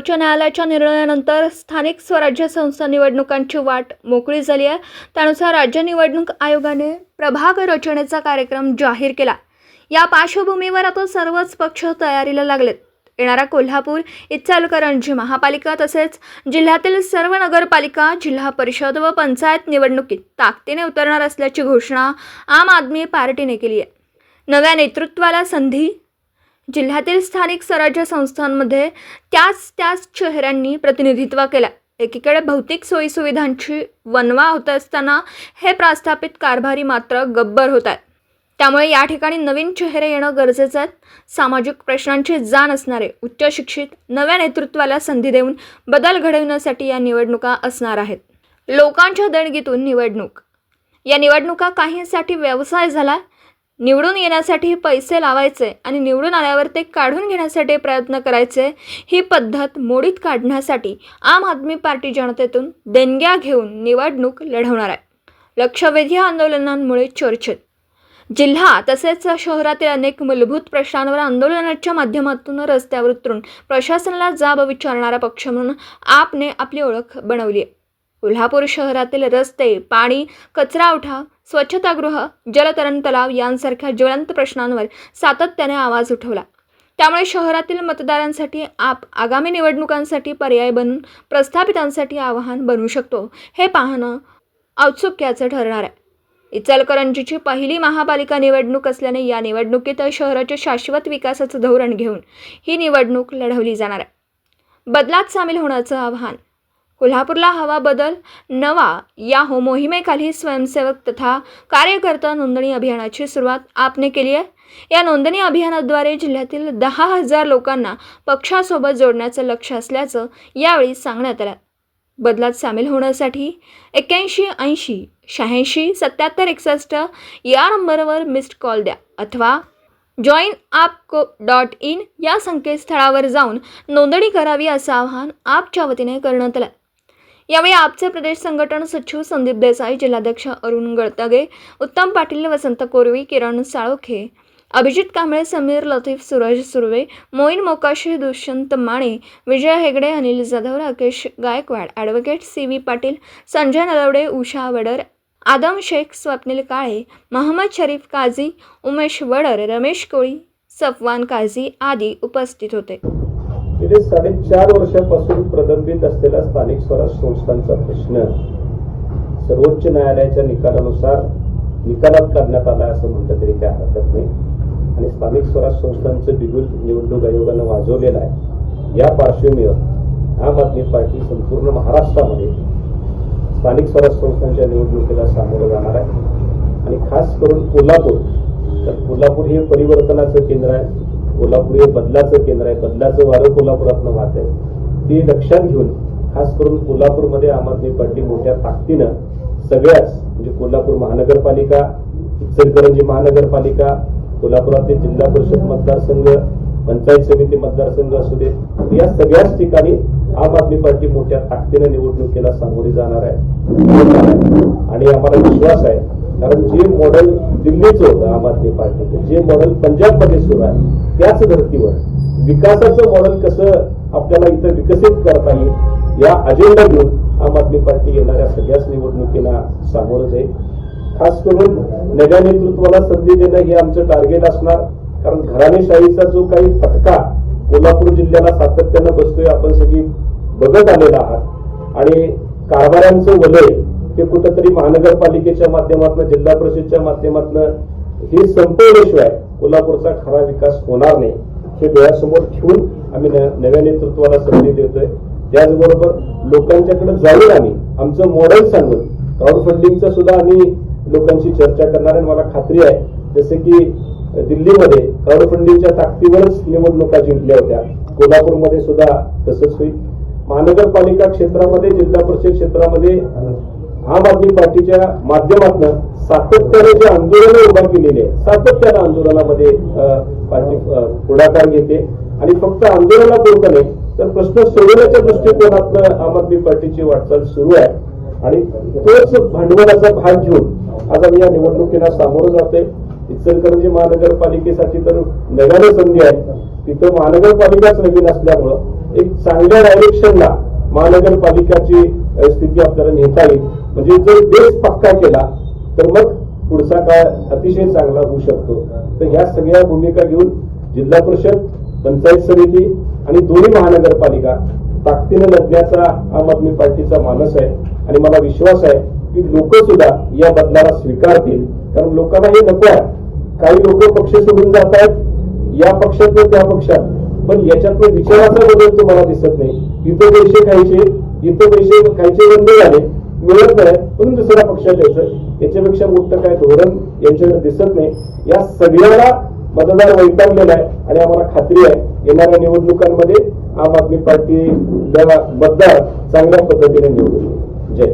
सर्वोच्च न्यायालयाच्या निर्णयानंतर स्थानिक स्वराज्य संस्था निवडणुकांची वाट मोकळी झाली आहे. त्यानुसार राज्य निवडणूक आयोगाने प्रभाग रचनेचा कार्यक्रम जाहीर केला. या पार्श्वभूमीवर आता सर्वच पक्ष तयारीला लागलेत. येणारा कोल्हापूर इचलकरंजी महापालिका तसेच जिल्ह्यातील सर्व नगरपालिका जिल्हा परिषद व पंचायत निवडणुकीत ताकदीने उतरणार असल्याची घोषणा आम आदमी पार्टीने केली आहे. नव्या नेतृत्वाला संधी जिल्ह्यातील स्थानिक स्वराज्य संस्थांमध्ये त्याच त्याच चेहऱ्यांनी प्रतिनिधित्व केलं. एकीकडे भौतिक सोयीसुविधांची वनवा होत असताना हे प्रस्थापित कारभारी मात्र गब्बर होत आहेत. त्यामुळे या ठिकाणी नवीन चेहरे येणं गरजेचं आहे. सामाजिक प्रश्नांची जाण असणारे उच्च शिक्षित नव्या नेतृत्वाला संधी देऊन बदल घडवण्यासाठी या निवडणुका असणार आहेत. लोकांच्या देणगीतून निवडणूक. या निवडणुका काहींसाठी व्यवसाय झाला निवडून येण्यासाठी पैसे लावायचे आणि निवडून आल्यावर ते काढून घेण्यासाठी प्रयत्न करायचे ही पद्धत मोडीत काढण्यासाठी आम आदमी पार्टी जनतेतून देणग्या घेऊन निवडणूक लढवणार आहे. लक्षवेधी आंदोलनांमुळे चर्चेत. जिल्हा तसेच शहरातील अनेक मूलभूत प्रश्नांवर आंदोलनाच्या माध्यमातून रस्त्यावर उतरून प्रशासनाला जाब विचारणारा पक्ष म्हणून आपने आपली ओळख बनवली आहे. कोल्हापूर शहरातील रस्ते पाणी कचरा उठाव स्वच्छतागृह जलतरण तलाव यांसारख्या ज्वलंत प्रश्नांवर सातत्याने आवाज उठवला. त्यामुळे शहरातील मतदारांसाठी आप आगामी निवडणुकांसाठी पर्याय बनून प्रस्थापितांसाठी आव्हान बनू शकतो हे पाहणं औत्सुक्याचं ठरणार आहे. इचलकरंजीची पहिली महापालिका निवडणूक असल्याने या निवडणुकीत शहराच्या शाश्वत विकासाचं धोरण घेऊन ही निवडणूक लढवली जाणार आहे. बदलात सामील होण्याचं आव्हान कोल्हापूरला हवा बदल नवा या हो मोहिमेखाली स्वयंसेवक तथा कार्यकर्ता नोंदणी अभियानाची सुरुवात आपने केली आहे. या नोंदणी अभियानाद्वारे जिल्ह्यातील दहा हजार लोकांना पक्षासोबत जोडण्याचं लक्ष असल्याचं यावेळी सांगण्यात आलं. बदलात सामील होण्यासाठी एक्क्याऐंशी ऐंशी शहाऐंशी सत्याहत्तर एकसष्ट या नंबरवर मिस्ड कॉल द्या अथवा जॉईन आप को डॉट इन या संकेतस्थळावर जाऊन नोंदणी करावी असं आवाहन आपच्या वतीने करण्यात आलं. यावेळी आपचे प्रदेश संघटन सचिव संदीप देसाई जिल्हाध्यक्ष Arun Galtage Uttam Patil Vasant Korvi Kiran Salokhe Abhijit Kamble Sameer Latif Suraj Surve Moin Mokashi Dushyant Mane Vijay Hegde Anil Jadhav Rakesh Gaikwad advocate C V Patil Sanjay Nalawade Usha Wadar Adam Shaikh Swapnil Kale Mohammad Sharif Kazi Umesh Wadar Ramesh Koli Safwan Kazi आदी उपस्थित होते. गेले साडेचार वर्षापासून प्रलंबित असलेला स्थानिक स्वराज संस्थांचा प्रश्न. सर्वोच्च न्यायालयाच्या निकालानुसार निकालात काढण्यात आला असं म्हटलं तरी काय हरकत नाही. आणि स्थानिक स्वराज संस्थांचं बिगुल निवडणूक आयोगानं वाजवलेलं आहे. या पार्श्वभूमीवर आम आदमी पार्टी संपूर्ण महाराष्ट्रामध्ये स्थानिक स्वराज संस्थांच्या निवडणुकीला सामोरं जाणार आहे. आणि खास करून कोल्हापूर तर कोल्हापूर हे परिवर्तनाचं केंद्र आहे. कोल्हापूर हे बदलाचं केंद्र आहे बदलाचं वारं कोल्हापुरातनं वाहत आहे. ते लक्षात घेऊन खास करून कोल्हापूरमध्ये आम आदमी पार्टी मोठ्या ताकदीनं सगळ्याच म्हणजे कोल्हापूर महानगरपालिका इचलकरंजी महानगरपालिका कोल्हापुरातले जिल्हा परिषद मतदारसंघ पंचायत समिती मतदारसंघ असू दे या सगळ्याच ठिकाणी आम आदमी पार्टी मोठ्या ताकदीनं निवडणुकीला सामोरी जाणार आहे. आणि आम्हाला विश्वास आहे कारण जे मॉडेल दिल्लीचं होतं आम आदमी पार्टीचं जे मॉडेल पंजाबमध्ये सुरू आहे त्याच धर्तीवर विकासाचं मॉडेल कसं आपल्याला इथं विकसित करता येईल या अजेंडा घेऊन आम आदमी पार्टी येणाऱ्या सगळ्याच निवडणुकीला सामोरं जाईल. खास करून नव्या नेतृत्वाला संधी देणं हे आमचं टार्गेट असणार. कारण घराणेशाहीचा जो काही फटका कोल्हापूर जिल्ह्याला सातत्यानं बसतोय आपण सगळी बघत आलेला आहात. आणि कारभाऱ्यांचं वलय ते कुठंतरी महानगरपालिकेच्या माध्यमातून जिल्हा परिषदच्या माध्यमातून हे संपवल्याशिवाय कोल्हापूरचा खरा विकास होणार नाही. हे डोळ्यासमोर ठेवून आम्ही नव्या नेतृत्वाला संधी देतोय. त्याचबरोबर लोकांच्याकडे जाऊन आम्ही आमचं मॉडेल सांगून क्राऊड फंडिंगचं सुद्धा आम्ही लोकांशी चर्चा करणार आहे. मला खात्री आहे जसे की दिल्लीमध्ये क्राऊड फंडिंगच्या ताकदीवरच निवडणुका जिंकल्या होत्या. कोल्हापूरमध्ये सुद्धा तसंच होईल. महानगरपालिका क्षेत्रामध्ये जिल्हा परिषद क्षेत्रामध्ये आम आदमी पार्टीच्या माध्यमातून सातत्याने जे आंदोलनं उभा केलेली आहे सातत्यानं आंदोलनामध्ये पार्टी पुढाकार घेते. आणि फक्त आंदोलनापुरतं नाही तर प्रश्न सोडवण्याच्या दृष्टिकोनातनं आम आदमी पार्टीची वाटचाल सुरू आहे. आणि तोच भांडवलाचा भाग घेऊन आज आम्ही या निवडणुकीला सामोरं जाते इचलकरंजी महानगरपालिकेसाठी तर नव्याने संधी आहे. तिथं महानगरपालिकाच नवीन असल्यामुळं एक चांगल्या डायरेक्शनला महानगरपालिकाची स्थिती आपल्याला नेता येईल. म्हणजे जर बेस पक्का केला तर मग पुढचा काळ अतिशय चांगला होऊ शकतो. तर ह्या सगळ्या भूमिका घेऊन जिल्हा परिषद पंचायत समिती आणि दोन्ही महानगरपालिका ताकदीनं लढण्याचा आम आदमी पार्टीचा मानस आहे. आणि मला विश्वास आहे की लोक सुद्धा या बदलाला स्वीकारतील. कारण लोकांना हे नको आहे. काही लोक पक्ष सोडून जात आहेत. या पक्षात त्या पक्षात. पण याच्यातनं विचाराचा बदल तुम्हाला दिसत नाही. इतर देशे खायचे इथं पैसे खायचे बंद झाले मिळत नाही म्हणून दुसऱ्या पक्षात यायचं याच्यापेक्षा मोठं काय धोरण यांच्याकडे दिसत नाही. या सगळ्याला मतदार वैतागलेला आहे आणि आम्हाला खात्री आहे येणाऱ्या निवडणुकांमध्ये आम आदमी पार्टी मतदार चांगल्या पद्धतीने निवडून जय.